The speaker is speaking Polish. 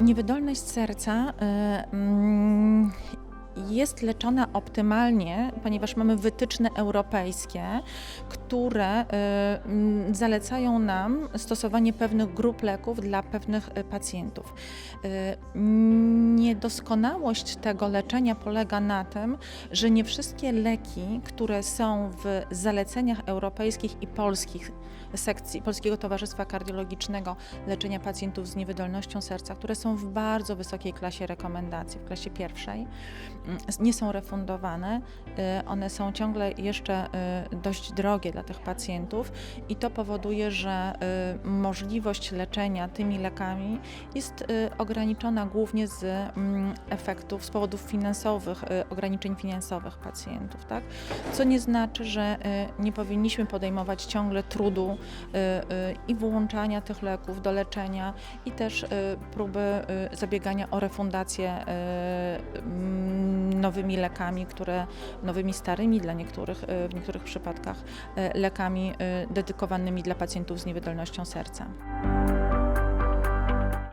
Niewydolność serca y, mm, jest leczona optymalnie, ponieważ mamy wytyczne europejskie, które y, zalecają nam stosowanie pewnych grup leków dla pewnych y, pacjentów. Niedoskonałość tego leczenia polega na tym, że nie wszystkie leki, które są w zaleceniach europejskich i polskich sekcji Polskiego Towarzystwa Kardiologicznego leczenia pacjentów z niewydolnością serca, które są w bardzo wysokiej klasie rekomendacji, w klasie pierwszej, mm, nie są refundowane. Y, One są ciągle jeszcze y, dość drogie dla tych pacjentów i to powoduje, że y, możliwość leczenia tymi lekami jest ograniczona głównie z efektów, z powodów finansowych, y, ograniczeń finansowych pacjentów, tak? Co nie znaczy, że y, nie powinniśmy podejmować ciągle trudu y, i włączania tych leków do leczenia i też próby zabiegania o refundację mm, nowymi lekami, które nowymi starymi dla niektórych, w niektórych przypadkach lekami dedykowanymi dla pacjentów z niewydolnością serca.